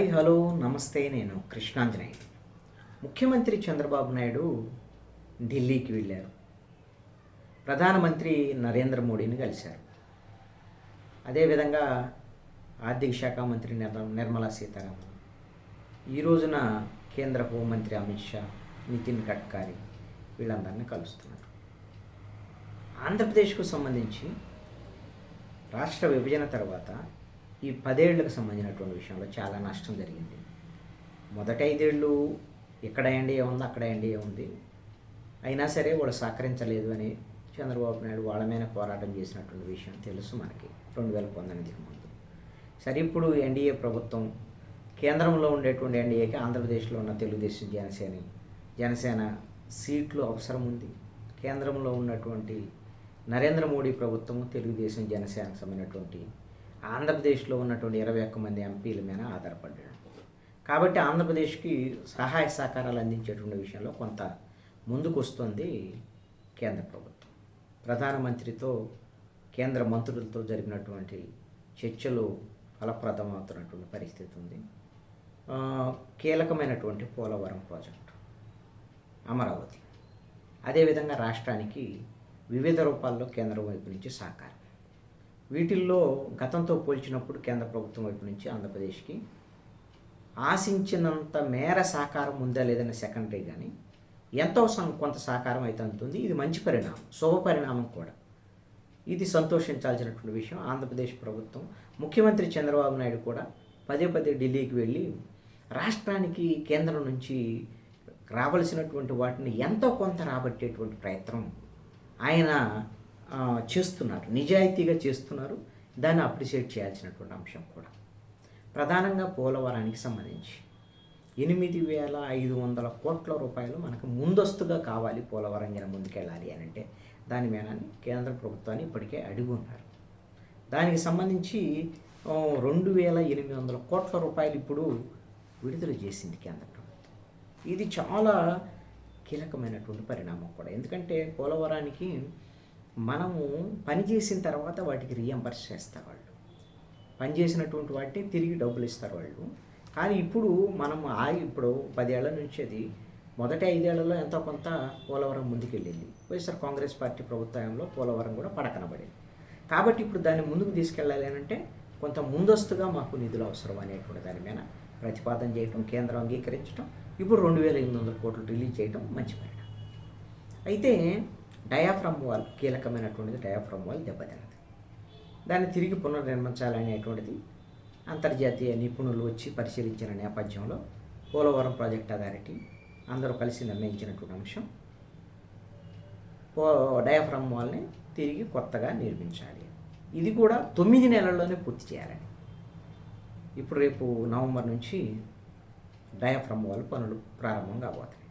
Hi hello నమస్తే నేను కృష్ణాంజనేయ ముఖ్యమంత్రి చంద్రబాబు నాయుడు ఢిల్లీకి వెళ్ళారు. ప్రధానమంత్రి నరేంద్ర మోడీని కలిశారు. అదేవిధంగా ఆర్థిక శాఖ మంత్రి నిర్మ నిర్మలా సీతారామన్ ఈ రోజున కేంద్ర హోంమంత్రి అమిత్ షా నితిన్ గడ్కరీ వీళ్ళందరినీ కలుస్తున్నారు. ఆంధ్రప్రదేశ్కు సంబంధించి రాష్ట్ర విభజన తర్వాత ఈ పదేళ్ళకు సంబంధించినటువంటి విషయంలో చాలా నష్టం జరిగింది. మొదట ఐదేళ్ళు ఇక్కడ ఎన్డీఏ ఉంది అక్కడ ఎన్డీఏ ఉంది అయినా సరే వాళ్ళు సహకరించలేదు అని చంద్రబాబు నాయుడు వాళ్ళ మీద పోరాటం చేసినటువంటి విషయం తెలుసు మనకి రెండు వేల పంతొమ్మిదికి ముందు. సరే ఇప్పుడు ఎన్డీఏ ప్రభుత్వం కేంద్రంలో ఉండేటువంటి ఎన్డీఏకి ఆంధ్రప్రదేశ్లో ఉన్న తెలుగుదేశం జనసేన జనసేన సీట్లు అవసరం ఉంది. కేంద్రంలో ఉన్నటువంటి నరేంద్ర మోడీ ప్రభుత్వము తెలుగుదేశం జనసేనకు సంబంధించినటువంటి ఆంధ్రప్రదేశ్లో ఉన్నటువంటి ఇరవై ఒక్క మంది ఎంపీల మీద ఆధారపడ్డాడు. కాబట్టి ఆంధ్రప్రదేశ్కి సహాయ సహకారాలు అందించేటువంటి విషయంలో కొంత ముందుకు వస్తుంది కేంద్ర ప్రభుత్వం. ప్రధానమంత్రితో కేంద్ర మంత్రులతో జరిగినటువంటి చర్చలు ఫలప్రదమవుతున్నటువంటి పరిస్థితి ఉంది. కీలకమైనటువంటి పోలవరం ప్రాజెక్టు అమరావతి. అదేవిధంగా రాష్ట్రానికి వివిధ రూపాల్లో కేంద్రం వైపు నుంచి సహకారం. వీటిల్లో గతంతో పోల్చినప్పుడు కేంద్ర ప్రభుత్వం వైపు నుంచి ఆంధ్రప్రదేశ్కి ఆశించినంత మేర సహకారం ఉందా లేదని సెకండరీ కానీ ఎంతో సం- కొంత సహకారం అయితే అందుతుంది. ఇది మంచి పరిణామం శుభ పరిణామం కూడా. ఇది సంతోషించాల్సినటువంటి విషయం. ఆంధ్రప్రదేశ్ ప్రభుత్వం ముఖ్యమంత్రి చంద్రబాబు నాయుడు కూడా పదే పదే ఢిల్లీకి వెళ్ళి రాష్ట్రానికి కేంద్రం నుంచి రావలసినటువంటి వాటిని ఎంతో కొంత రాబట్టేటువంటి ప్రయత్నం. ఆయన చేస్తున్నారు. నిజాయితీగా చేస్తున్నారు. దాన్ని అప్రిషియేట్ చేయాల్సినటువంటి అంశం కూడా. ప్రధానంగా పోలవరానికి సంబంధించి. ఎనిమిది వేల ఐదు వందల కోట్ల రూపాయలు మనకు ముందస్తుగా కావాలి పోలవరం జన ముందుకెళ్ళాలి అని అంటే దాని మేనాన్ని కేంద్ర ప్రభుత్వాన్ని ఇప్పటికే అడిగి ఉన్నారు. దానికి సంబంధించి రెండు వేల ఎనిమిది వందల కోట్ల రూపాయలు ఇప్పుడు విడుదల చేసింది కేంద్ర ప్రభుత్వం. ఇది చాలా కీలకమైనటువంటి పరిణామం కూడా. ఎందుకంటే పోలవరానికి మనము పని చేసిన తర్వాత వాటికి రీఎంబర్స్ చేస్తారు వాళ్ళు. పని చేసినటువంటి వాటిని తిరిగి డబ్బులు ఇస్తారు వాళ్ళు. కానీ ఇప్పుడు మనం ఆగి ఇప్పుడు పదేళ్ళ నుంచి అది మొదటి ఐదేళ్ళలో ఎంతో కొంత పోలవరం ముందుకెళ్ళింది. వైఎస్ఆర్ కాంగ్రెస్ పార్టీ ప్రభుత్వంలో పోలవరం కూడా పడకనబడింది. కాబట్టి ఇప్పుడు దాన్ని ముందుకు తీసుకెళ్ళాలి అని అంటే కొంత ముందస్తుగా మాకు నిధులు అవసరం అనేటువంటి దాని మీద ప్రతిపాదన చేయటం కేంద్రం అంగీకరించడం ఇప్పుడు రెండు వేల ఎనిమిది వందల కోట్లు రిలీజ్ చేయటం మంచి పరిణామం అయితే డయాఫ్రమ్ వాల్ కీలకమైనటువంటిది డయాఫ్రమ్ వాల్ దెబ్బతినది దాన్ని తిరిగి పునర్నిర్మించాలనేటువంటిది అంతర్జాతీయ నిపుణులు వచ్చి పరిశీలించిన నేపథ్యంలో పోలవరం ప్రాజెక్ట్ అథారిటీ అందరూ కలిసి నిర్ణయించినటువంటి అంశం పో డయాఫ్రమ్ వాల్ని తిరిగి కొత్తగా నిర్మించాలి. ఇది కూడా తొమ్మిది నెలల్లోనే పూర్తి చేయాలని. ఇప్పుడు రేపు నవంబర్ నుంచి డయాఫ్రమ్ వాల్ పనులు ప్రారంభం కాబోతున్నాయి.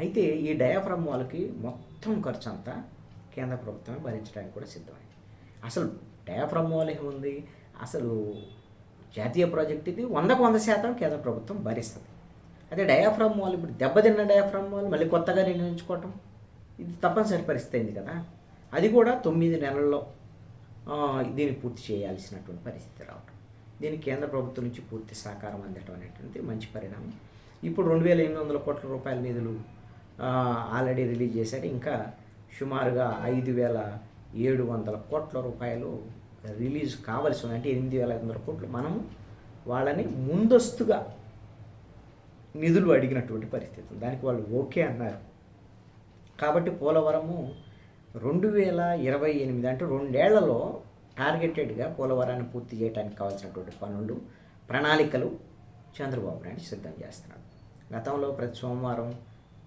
అయితే ఈ డయాఫ్రమ్ వాల్కి మొత్తం ఖర్చు అంతా కేంద్ర ప్రభుత్వమే భరించడానికి కూడా సిద్ధమైంది. అసలు డయాఫ్రమ్ వాల్ ఉంది అసలు జాతీయ ప్రాజెక్ట్ ఇది వందకు వంద శాతం కేంద్ర ప్రభుత్వం భరిస్తుంది. అదే డయాఫ్రమ్ వాల్ ఇప్పుడు దెబ్బతిన్న డయాఫ్రమ్ వాల్ మళ్ళీ కొత్తగా నిర్ణయించుకోవటం ఇది తప్పనిసరి పరిస్థితి అయింది కదా? అది కూడా తొమ్మిది నెలల్లో దీన్ని పూర్తి చేయాల్సినటువంటి పరిస్థితి రావటం. దీనికి కేంద్ర ప్రభుత్వం నుంచి పూర్తి సహకారం అందటం అనేటువంటిది మంచి పరిణామం. ఇప్పుడు రెండు వేల ఎనిమిది వందల కోట్ల రూపాయల నిధులు ఆల్రెడీ రిలీజ్ చేశారు. ఇంకా సుమారుగా ఐదు వేల ఏడు వందల కోట్ల రూపాయలు రిలీజ్ కావాల్సి ఉంది అంటే ఎనిమిది వేల ఐదు వందల కోట్లు మనం వాళ్ళని ముందస్తుగా నిధులు అడిగినటువంటి పరిస్థితి దానికి వాళ్ళు ఓకే అన్నారు. కాబట్టి పోలవరము రెండు వేల ఇరవై ఎనిమిది అంటే రెండేళ్ళలో టార్గెటెడ్గా పోలవరాన్ని పూర్తి చేయడానికి కావాల్సినటువంటి పనులు ప్రణాళికలు చంద్రబాబు నాయుడు సిద్ధం చేస్తున్నాడు. గతంలో ప్రతి సోమవారం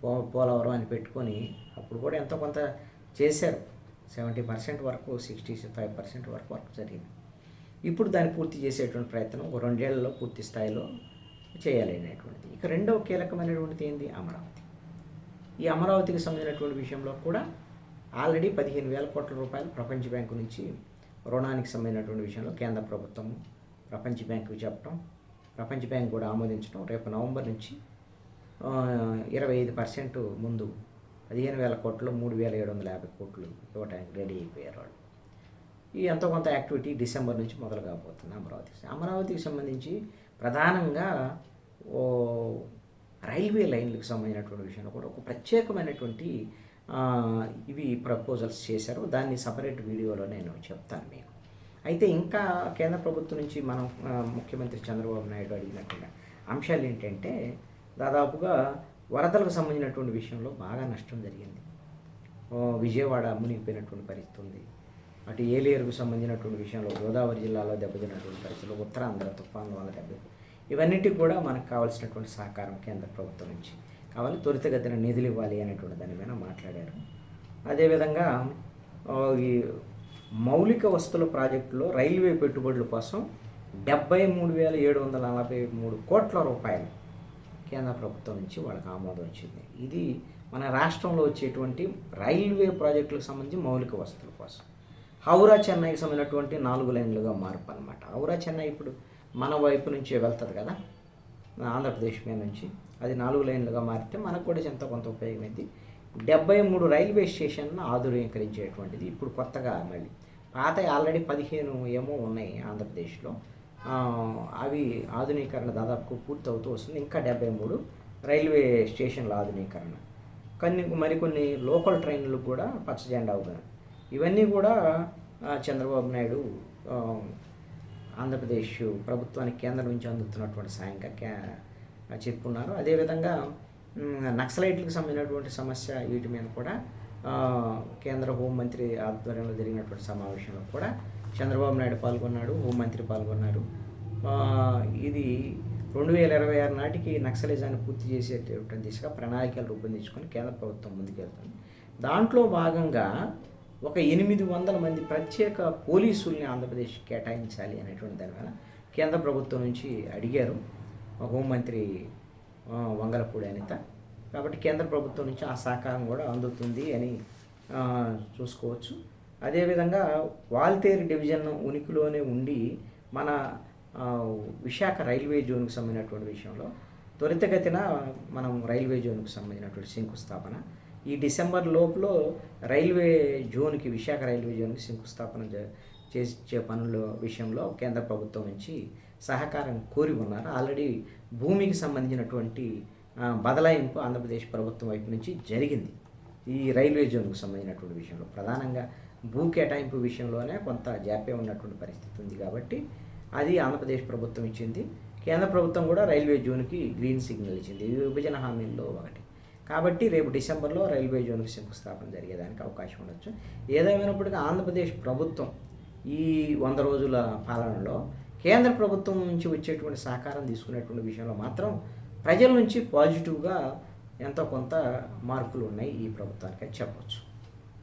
పోలవరం అని పెట్టుకొని అప్పుడు కూడా ఎంతో కొంత చేశారు. సెవెంటీ పర్సెంట్ వరకు సిక్స్టీ ఫైవ్ పర్సెంట్ వరకు వర్క్ జరిగింది. ఇప్పుడు దాన్ని పూర్తి చేసేటువంటి ప్రయత్నం ఒక రెండేళ్ళలో పూర్తి స్థాయిలో చేయాలి అనేటువంటిది. ఇక రెండవ కీలకమైనటువంటిది ఏంది? అమరావతి. ఈ అమరావతికి సంబంధించినటువంటి విషయంలో కూడా ఆల్రెడీ పదిహేను వేల కోట్ల రూపాయలు ప్రపంచ బ్యాంకు నుంచి రుణానికి సంబంధించినటువంటి విషయంలో కేంద్ర ప్రభుత్వం ప్రపంచ బ్యాంకు చెప్పడం ప్రపంచ బ్యాంక్ కూడా ఆమోదించడం రేపు నవంబర్ నుంచి ఇరవై ఐదు పర్సెంట్ ముందు పదిహేను వేల కోట్లు మూడు వేల ఏడు వందల యాభై కోట్లు ఇవ్వడానికి రెడీ అయిపోయారు వాళ్ళు. ఈ ఎంతో కొంత యాక్టివిటీ డిసెంబర్ నుంచి మొదలు కాబోతుంది అమరావతికి. అమరావతికి సంబంధించి ప్రధానంగా ఓ రైల్వే లైన్లకు సంబంధించినటువంటి విషయంలో కూడా ఒక ప్రత్యేకమైనటువంటి ఇవి ప్రపోజల్స్ చేశారు. దాన్ని సపరేట్ వీడియోలో నేను చెప్తాను మీకు. అయితే ఇంకా కేంద్ర ప్రభుత్వం నుంచి మనం ముఖ్యమంత్రి చంద్రబాబు నాయుడు అడిగినటువంటి అంశాలు ఏంటంటే దాదాపుగా వరదలకు సంబంధించినటువంటి విషయంలో బాగా నష్టం జరిగింది. విజయవాడ మునిగిపోయినటువంటి పరిస్థితి ఉంది అటు ఏలేరుకు సంబంధించినటువంటి విషయంలో గోదావరి జిల్లాలో దెబ్బతిన్నటువంటి పరిస్థితులు ఉత్తరాంధ్ర తుఫాను వల్ల దెబ్బ ఇవన్నిటికి కూడా మనకు కావాల్సినటువంటి సహకారం కేంద్ర ప్రభుత్వం నుంచి కావాలి. త్వరితగతిన నిధులు ఇవ్వాలి అనేటువంటి దాని మీద మాట్లాడారు. అదేవిధంగా ఈ మౌలిక వస్తువుల ప్రాజెక్టులో రైల్వే పెట్టుబడుల కోసం డెబ్బై మూడు వేల ఏడు వందల నలభై మూడు కోట్ల రూపాయలు కేంద్ర ప్రభుత్వం నుంచి వాళ్ళకి ఆమోదం వచ్చింది. ఇది మన రాష్ట్రంలో వచ్చేటువంటి రైల్వే ప్రాజెక్టులకు సంబంధించి మౌలిక వసతుల కోసం. హౌరా చెన్నైకి సంబంధించినటువంటి నాలుగు లైన్లుగా మార్పు అనమాట హౌరా చెన్నై ఇప్పుడు మన వైపు నుంచే వెళ్తుంది కదా? ఆంధ్రప్రదేశ్ మీద నుంచి. అది నాలుగు లైన్లుగా మారితే మనకు కూడా ఎంతో కొంత ఉపయోగమైంది. డెబ్బై మూడు రైల్వే స్టేషన్ను ఆధునీకరించేటువంటిది ఇప్పుడు కొత్తగా మళ్ళీ. పాత ఆల్రెడీ పదిహేను ఏమో ఉన్నాయి ఆంధ్రప్రదేశ్లో. అవి ఆధునీకరణ దాదాపు పూర్తవుతూ వస్తుంది. ఇంకా డెబ్బై మూడు రైల్వే స్టేషన్ల ఆధునీకరణ. కొన్ని మరికొన్ని లోకల్ ట్రైన్లు కూడా పచ్చ జెండా అవుతుంది ఇవన్నీ కూడా చంద్రబాబు నాయుడు ఆంధ్రప్రదేశ్ ప్రభుత్వానికి కేంద్రం నుంచి అందుతున్నటువంటి సాయంగా క్యా చెప్పుకున్నారు. అదేవిధంగా నక్సలైట్లకు సంబంధించినటువంటి సమస్య వీటి మీద కూడా కేంద్ర హోంమంత్రి ఆధ్వర్యంలో జరిగినటువంటి సమావేశంలో కూడా చంద్రబాబు నాయుడు పాల్గొన్నాడు హోంమంత్రి పాల్గొన్నారు. ఇది రెండు వేల ఇరవై ఆరు నాటికి నక్సలిజాన్ని పూర్తి చేసేటటువంటి దిశగా ప్రణాళికలు రూపొందించుకొని కేంద్ర ప్రభుత్వం ముందుకెళ్తుంది. దాంట్లో భాగంగా ఒక ఎనిమిది వందల మంది ప్రత్యేక పోలీసుల్ని ఆంధ్రప్రదేశ్ కేటాయించాలి అనేటువంటి దాని మీద కేంద్ర ప్రభుత్వం నుంచి అడిగారు హోంమంత్రి వంగలపూడి అనిత. కాబట్టి కేంద్ర ప్రభుత్వం నుంచి ఆ సహకారం కూడా అందుతుంది అని చూసుకోవచ్చు. అదేవిధంగా వాల్తేరు డివిజన్ ఉనికిలోనే ఉండి మన విశాఖ రైల్వే జోన్కు సంబంధించినటువంటి విషయంలో త్వరితగతిన మనం రైల్వే జోన్కి సంబంధించినటువంటి శంకుస్థాపన. ఈ డిసెంబర్ లోపల రైల్వే జోన్కి విశాఖ రైల్వే జోన్కి శంకుస్థాపన జ- చేసే పనుల విషయంలో కేంద్ర ప్రభుత్వం నుంచి సహకారం కోరి ఉన్నారు. ఆల్రెడీ భూమికి సంబంధించినటువంటి బదలాయింపు ఆంధ్రప్రదేశ్ ప్రభుత్వం వైపు నుంచి జరిగింది. ఈ రైల్వే జోన్కు సంబంధించినటువంటి విషయంలో. ప్రధానంగా భూ కేటాయింపు విషయంలోనే కొంత జాప్యం ఉన్నటువంటి పరిస్థితి ఉంది కాబట్టి అది ఆంధ్రప్రదేశ్ ప్రభుత్వం ఇచ్చింది. కేంద్ర ప్రభుత్వం కూడా రైల్వే జోన్కి గ్రీన్ సిగ్నల్ ఇచ్చింది. ఇది విభజన హామీల్లో ఒకటి. కాబట్టి రేపు డిసెంబర్లో రైల్వే జోన్కి శంకుస్థాపన జరిగేదానికి అవకాశం ఉండొచ్చు. ఏదేమైనప్పటికీ ఆంధ్రప్రదేశ్ ప్రభుత్వం ఈ వంద రోజుల పాలనలో కేంద్ర ప్రభుత్వం నుంచి వచ్చేటువంటి సహకారం తీసుకునేటువంటి విషయంలో మాత్రం ప్రజల నుంచి పాజిటివ్గా ఎంతో కొంత మార్పులు ఉన్నాయి ఈ ప్రభుత్వానికి అని చెప్పవచ్చు